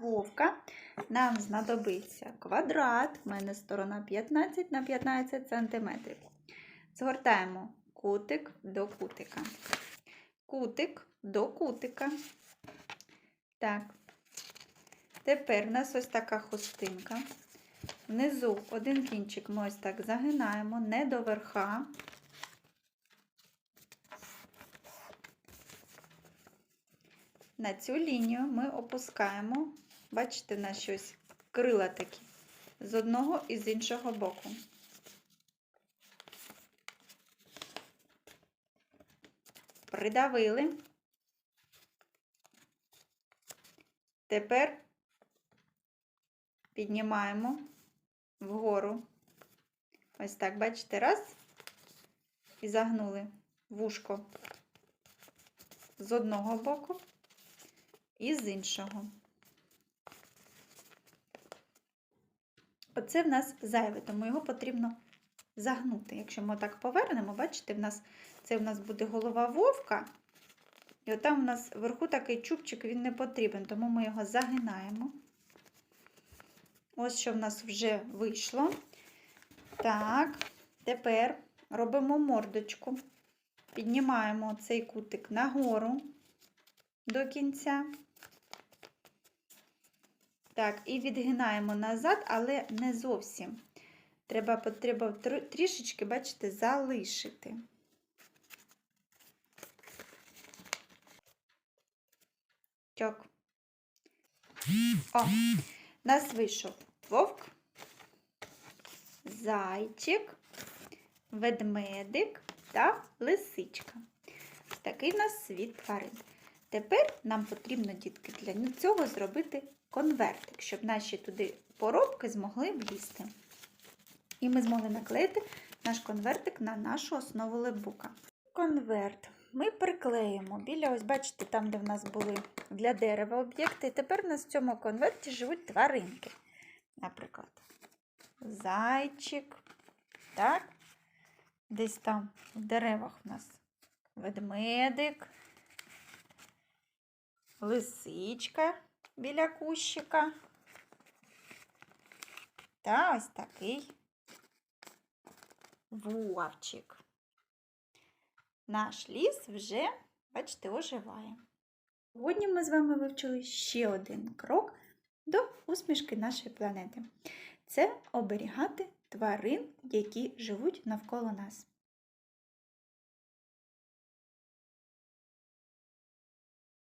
вовка нам знадобиться квадрат, в мене сторона 15 на 15 см. Згортаємо кутик до кутика. Кутик до кутика. Так. Тепер у нас ось така хустинка. Внизу один кінчик ми ось так загинаємо, не до верха. На цю лінію ми опускаємо, бачите, на щось крила такі з одного і з іншого боку. Придавили. Тепер піднімаємо вгору. Ось так, бачите, раз, і загнули вушко з одного боку і з іншого. Оце в нас зайве, тому його потрібно загнути. Якщо ми так повернемо, бачите, в нас це в нас буде голова вовка. І отам у нас вверху такий чубчик, він не потрібен, тому ми його загинаємо. Ось що в нас вже вийшло. Так, тепер робимо мордочку. Піднімаємо цей кутик нагору до кінця. Так, і відгинаємо назад, але не зовсім. Треба, трішечки, бачите, залишити. Так. О, нас вийшов вовк, зайчик, ведмедик та лисичка. Такий у нас світ тварин. Тепер нам потрібно, дітки, для цього зробити конвертик, щоб наші туди поробки змогли влізти. І ми змогли наклеїти наш конвертик на нашу основу лебука. Конверт ми приклеїмо біля, ось бачите, там, де в нас були для дерева об'єкти. І тепер у нас в цьому конверті живуть тваринки. Наприклад, зайчик. Так? Десь там в деревах у нас ведмедик, лисичка біля кущика. Та ось такий вовчик. Наш ліс вже, бачите, оживає. Сьогодні ми з вами вивчили ще один крок до усмішки нашої планети. Це оберігати тварин, які живуть навколо нас.